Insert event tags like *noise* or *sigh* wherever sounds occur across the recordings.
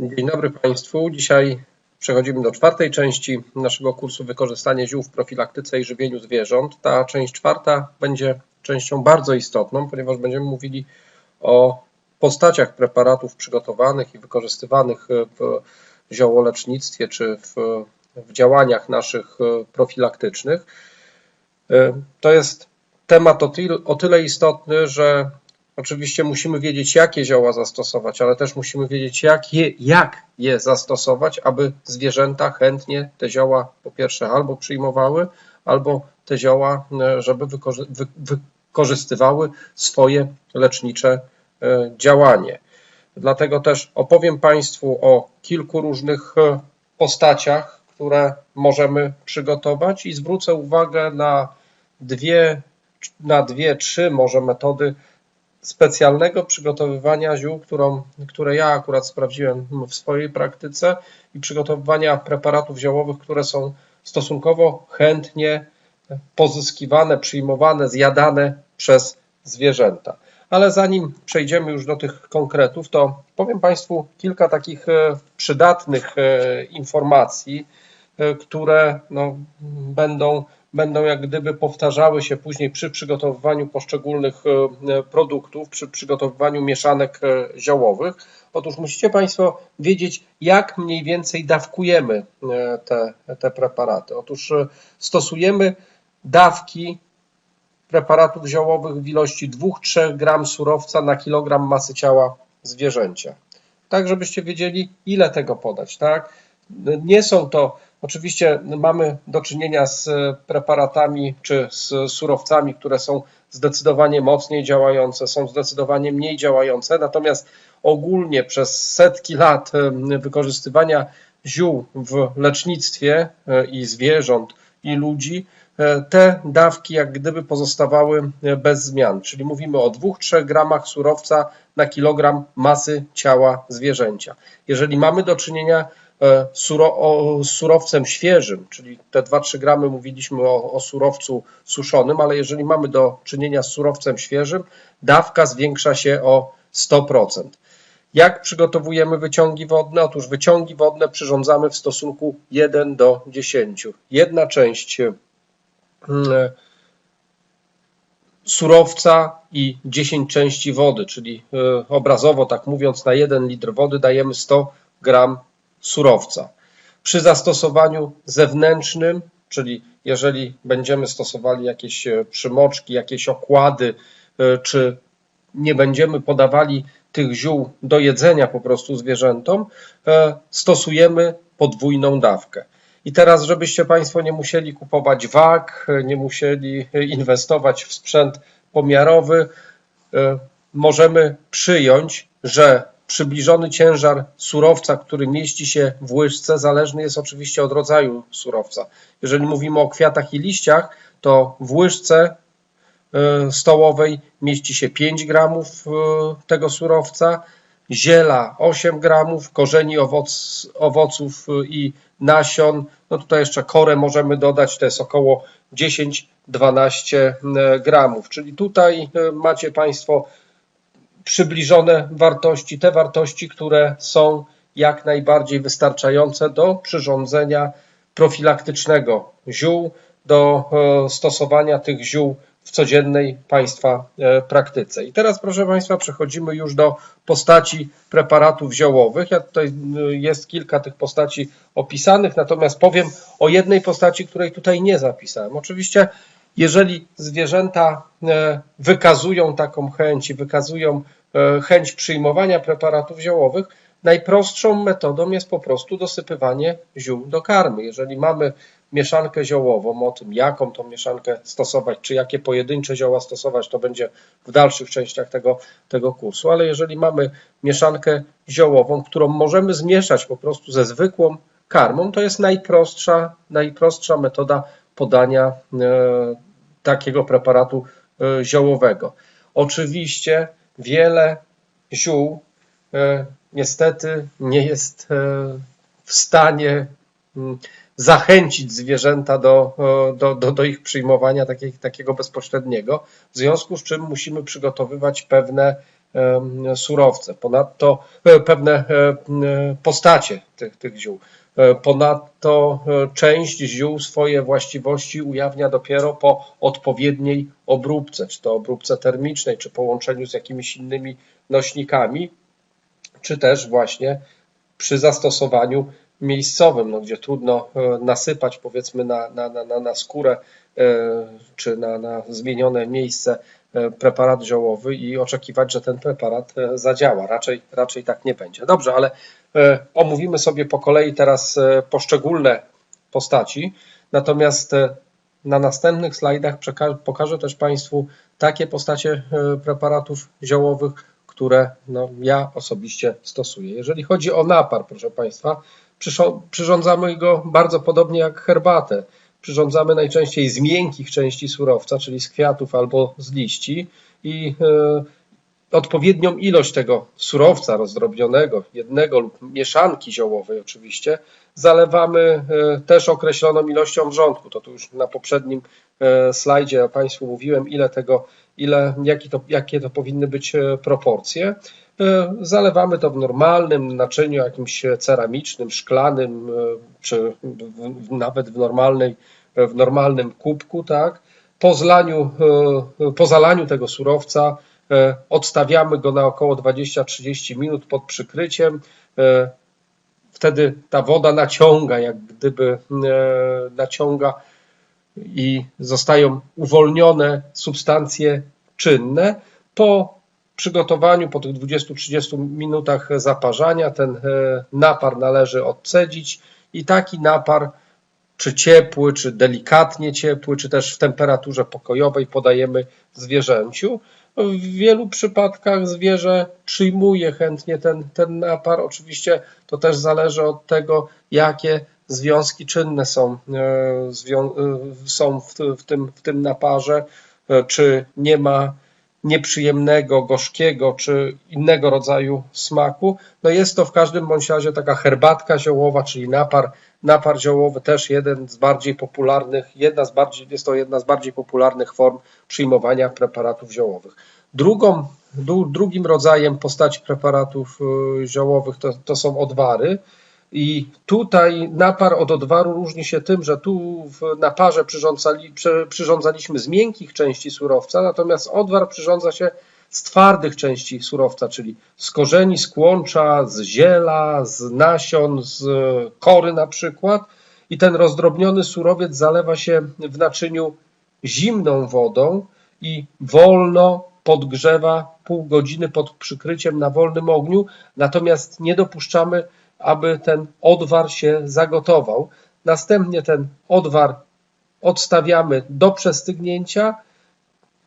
Dzień dobry Państwu. Dzisiaj przechodzimy do czwartej części naszego kursu Wykorzystanie ziół w profilaktyce i żywieniu zwierząt. Ta część czwarta będzie częścią bardzo istotną, ponieważ będziemy mówili o postaciach preparatów przygotowanych i wykorzystywanych w ziołolecznictwie czy w, w działaniach naszych profilaktycznych. To jest temat o tyle, o tyle istotny, że Oczywiście musimy wiedzieć, jakie zioła zastosować, ale też musimy wiedzieć, jak je, jak je zastosować, aby zwierzęta chętnie te zioła po pierwsze albo przyjmowały, albo te zioła, e, żeby wykorzy wy wykorzystywały swoje lecznicze e, działanie. Dlatego też opowiem Państwu o kilku różnych e, postaciach, które możemy przygotować i zwrócę uwagę na dwie, na dwie, trzy może metody specjalnego przygotowywania ziół, którą, które ja akurat sprawdziłem w swojej praktyce i przygotowywania preparatów ziołowych, które są stosunkowo chętnie pozyskiwane, przyjmowane, zjadane przez zwierzęta. Ale zanim przejdziemy już do tych konkretów, to powiem Państwu kilka takich e, przydatnych e, informacji, e, które no, będą będą jak gdyby powtarzały się później przy przygotowywaniu poszczególnych e, produktów, przy przygotowywaniu mieszanek e, ziołowych. Otóż musicie Państwo wiedzieć, jak mniej więcej dawkujemy e, te, te preparaty. Otóż stosujemy dawki preparatów ziołowych w ilości 2-3 gram surowca na kilogram masy ciała zwierzęcia. Tak, żebyście wiedzieli, ile tego podać. Tak? Nie są to Oczywiście mamy do czynienia z preparatami czy z surowcami, które są zdecydowanie mocniej działające, są zdecydowanie mniej działające, natomiast ogólnie przez setki lat wykorzystywania ziół w lecznictwie e, i zwierząt, i ludzi, e, te dawki jak gdyby pozostawały e, bez zmian, czyli mówimy o 2-3 gramach surowca na kilogram masy ciała zwierzęcia. Jeżeli mamy do czynienia o, surowcem świeżym, czyli te 2-3 gramy mówiliśmy o, o surowcu suszonym, ale jeżeli mamy do czynienia z surowcem świeżym, dawka zwiększa się o 100%. Jak przygotowujemy wyciągi wodne? Otóż wyciągi wodne przyrządzamy w stosunku 1 do 10. Jedna część e, surowca i 10 części wody, czyli e, obrazowo tak mówiąc na 1 litr wody dajemy 100 gram surowca. Przy zastosowaniu zewnętrznym, czyli jeżeli będziemy stosowali jakieś e, przymoczki, jakieś okłady, e, czy nie będziemy podawali tych ziół do jedzenia po prostu zwierzętom, e, stosujemy podwójną dawkę. I teraz, żebyście Państwo nie musieli kupować wag, nie musieli inwestować w sprzęt pomiarowy, możemy przyjąć, że Przybliżony ciężar surowca, który mieści się w łyżce, zależny jest oczywiście od rodzaju surowca. Jeżeli mówimy o kwiatach i liściach, to w łyżce e, stołowej mieści się 5 gramów e, tego surowca, ziela 8 gramów, korzeni owoc, owoców e, i nasion. No tutaj jeszcze korę możemy dodać, to jest około 10-12 gramów. Czyli tutaj macie Państwo przybliżone wartości, te wartości, które są jak najbardziej wystarczające do przyrządzenia profilaktycznego ziół, do e, stosowania tych ziół w codziennej Państwa e, praktyce. I teraz, proszę Państwa, przechodzimy już do postaci preparatów ziołowych. Ja tutaj e, jest kilka tych postaci opisanych, natomiast powiem o jednej postaci, której tutaj nie zapisałem. Oczywiście, jeżeli zwierzęta wykazują taką chęć i wykazują chęć przyjmowania preparatów ziołowych, najprostszą metodą jest po prostu dosypywanie ziół do karmy. Jeżeli mamy mieszankę ziołową, o tym jaką tą mieszankę stosować, czy jakie pojedyncze zioła stosować, to będzie w dalszych częściach tego, tego kursu, ale jeżeli mamy mieszankę ziołową, którą możemy zmieszać po prostu ze zwykłą karmą, to jest najprostsza, najprostsza metoda podania e, takiego preparatu e, ziołowego. Oczywiście wiele ziół e, niestety nie jest e, w stanie mm, zachęcić zwierzęta do, e, do, do, do ich przyjmowania takiego bezpośredniego, w związku z czym musimy przygotowywać pewne surowce, ponadto pewne postacie tych, tych ziół. E, Ponadto e, część ziół swoje właściwości ujawnia dopiero po odpowiedniej obróbce, czy to obróbce termicznej, czy połączeniu z jakimiś innymi nośnikami, czy też właśnie przy zastosowaniu miejscowym, no, gdzie trudno e, nasypać powiedzmy na, na, na, na- skórę czy na, na zmienione miejsce preparat ziołowy i oczekiwać, że ten preparat zadziała. Raczej, raczej tak nie będzie. Dobrze, ale omówimy sobie po kolei teraz e, poszczególne postaci, natomiast e, na następnych slajdach pokażę też Państwu takie postacie e, preparatów ziołowych, które no, ja osobiście stosuję. Jeżeli chodzi o napar, proszę Państwa, przyrządzamy go bardzo podobnie jak herbatę. Przyrządzamy najczęściej z miękkich części surowca, czyli z kwiatów albo z liści i e, odpowiednią ilość tego surowca rozdrobnionego, jednego lub mieszanki ziołowej oczywiście, zalewamy e, też określoną ilością wrzątku. To tu już na poprzednim e, slajdzie ja Państwu mówiłem, ile tego, ile, to, jakie to powinny być e, proporcje. Zalewamy to w normalnym naczyniu, jakimś ceramicznym, szklanym, czy nawet w, normalnej, w normalnym kubku, tak. Po zlaniu, po zalaniu tego surowca odstawiamy go na około 20-30 minut pod przykryciem. E, Wtedy ta woda naciąga, jak gdyby e, naciąga i zostają uwolnione substancje czynne. Po przygotowaniu, po tych 20-30 minutach zaparzania, ten e, napar należy odcedzić i taki napar, czy ciepły, czy delikatnie ciepły, czy też w temperaturze pokojowej podajemy zwierzęciu. W wielu przypadkach zwierzę przyjmuje chętnie ten, ten napar. Oczywiście to też zależy od tego, jakie związki czynne są, e, e, są w, w, tym, w tym naparze, e, czy nie ma nieprzyjemnego, gorzkiego czy innego rodzaju smaku. No jest to w każdym bądź razie taka herbatka ziołowa, czyli napar, napar ziołowy, też jeden z bardziej popularnych, jedna z bardziej, jest to jedna z bardziej popularnych form przyjmowania preparatów ziołowych. Drugą, dru, drugim rodzajem postaci preparatów y, ziołowych to, to są odwary. I tutaj napar od odwaru różni się tym, że tu w naparze przyrządzali, przy- przyrządzaliśmy z miękkich części surowca, natomiast odwar przyrządza się z twardych części surowca, czyli z korzeni, z kłącza, z ziela, z nasion, z kory na przykład. I ten rozdrobniony surowiec zalewa się w naczyniu zimną wodą i wolno podgrzewa pół godziny pod przykryciem na wolnym ogniu, natomiast nie dopuszczamy, aby ten odwar się zagotował. Następnie ten odwar odstawiamy do przestygnięcia,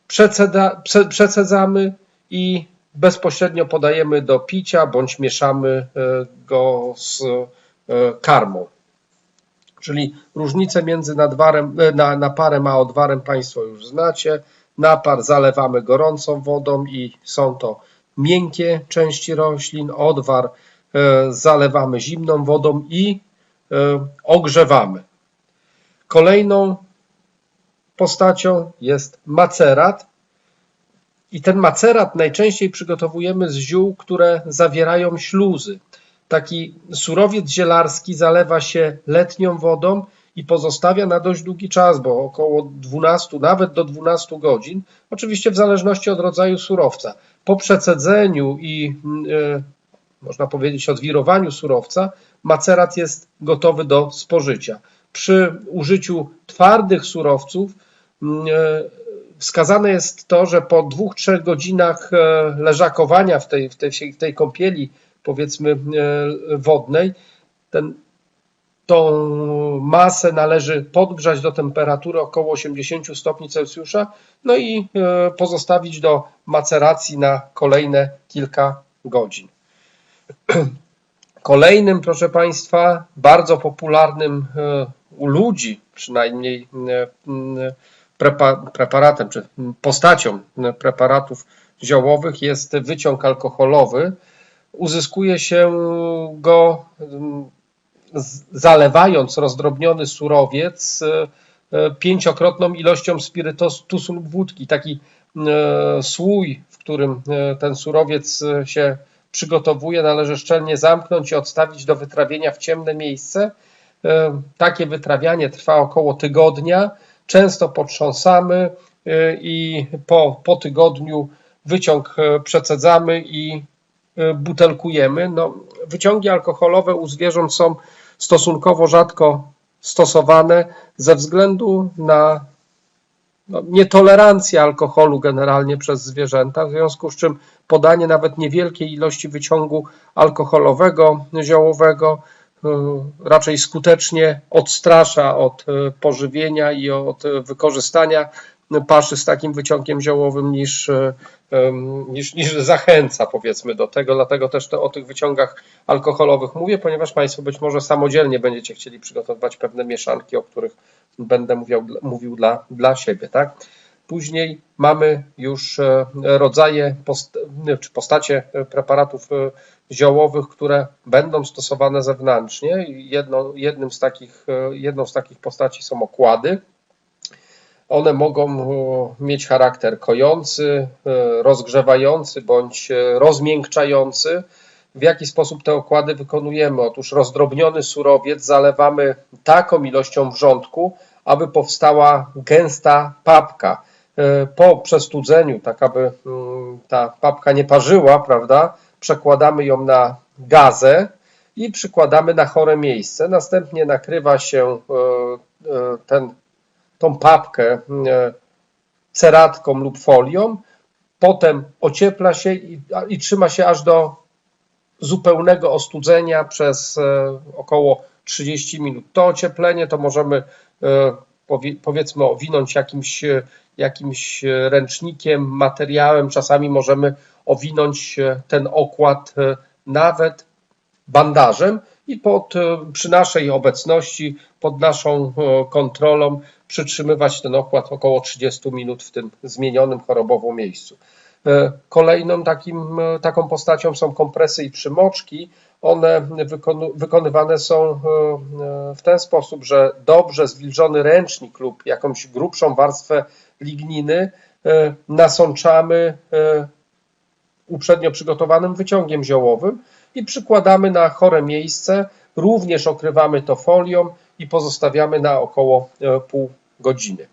przeceda, prze, przecedzamy i bezpośrednio podajemy do picia bądź mieszamy e, go z e, karmą. Czyli różnicę między nadwarem, e, na, naparem a odwarem Państwo już znacie. Napar zalewamy gorącą wodą i są to miękkie części roślin. Odwar zalewamy zimną wodą i e, ogrzewamy. Kolejną postacią jest macerat. I ten macerat najczęściej przygotowujemy z ziół, które zawierają śluzy. Taki surowiec zielarski zalewa się letnią wodą i pozostawia na dość długi czas, bo około 12, nawet do 12 godzin, oczywiście w zależności od rodzaju surowca. Po przecedzeniu i e, można powiedzieć odwirowaniu surowca, macerat jest gotowy do spożycia. Przy użyciu twardych surowców mm, e, wskazane jest to, że po dwóch, trzech godzinach e, leżakowania w tej, w tej, w tej kąpieli, powiedzmy, e, wodnej, ten, tą masę należy podgrzać do temperatury około 80 stopni Celsjusza, no i pozostawić do maceracji na kolejne kilka godzin. *clears throat* Kolejnym, proszę Państwa, bardzo popularnym e, u ludzi, przynajmniej e, preparatem czy postacią preparatów ziołowych jest wyciąg alkoholowy. Uzyskuje się go zalewając rozdrobniony surowiec e, pięciokrotną ilością spirytusu lub wódki. Taki słój w którym ten surowiec się przygotowuje, należy szczelnie zamknąć i odstawić do wytrawienia w ciemne miejsce. E, Takie wytrawianie trwa około tygodnia. Często potrząsamy e, i po, po tygodniu wyciąg e, przecedzamy i butelkujemy. No, wyciągi alkoholowe u zwierząt są stosunkowo rzadko stosowane ze względu na no, nietolerancję alkoholu generalnie przez zwierzęta, w związku z czym podanie nawet niewielkiej ilości wyciągu alkoholowego, ziołowego y, raczej skutecznie odstrasza od y, pożywienia i od y, wykorzystania paszy z takim wyciągiem ziołowym niż, ym, niż, niż zachęca powiedzmy do tego, dlatego też to, o tych wyciągach alkoholowych mówię, ponieważ Państwo być może samodzielnie będziecie chcieli przygotowywać pewne mieszanki, o których będę mówił, mówił dla, dla siebie, tak? Później mamy już e, rodzaje post, czy postacie e, preparatów e, ziołowych, które będą stosowane zewnętrznie. Jedno, jednym z takich, e, jedną z takich postaci są okłady. One mogą e, mieć charakter kojący, e, rozgrzewający bądź e, rozmiękczający. W jaki sposób te okłady wykonujemy? Otóż rozdrobniony surowiec zalewamy taką ilością wrzątku, aby powstała gęsta papka. Po przestudzeniu, tak aby mm, ta papka nie parzyła, prawda, przekładamy ją na gazę i przykładamy na chore miejsce. Następnie nakrywa się ten, tą papkę e, ceratką lub folią, potem ociepla się i, i trzyma się aż do zupełnego ostudzenia przez e, około 30 minut. To ocieplenie to możemy e, powie- powiedzmy owinąć jakimś, jakimś ręcznikiem, materiałem, czasami możemy owinąć ten okład nawet bandażem i pod, przy naszej obecności, pod naszą kontrolą przytrzymywać ten okład około 30 minut w tym zmienionym chorobowo miejscu. E, Kolejną takim, e, taką postacią są kompresy i przymoczki. One wykonywane są e, w ten sposób, że dobrze zwilżony ręcznik lub jakąś grubszą warstwę ligniny nasączamy uprzednio przygotowanym wyciągiem ziołowym i przykładamy na chore miejsce. Również okrywamy to folią i pozostawiamy na około pół godziny.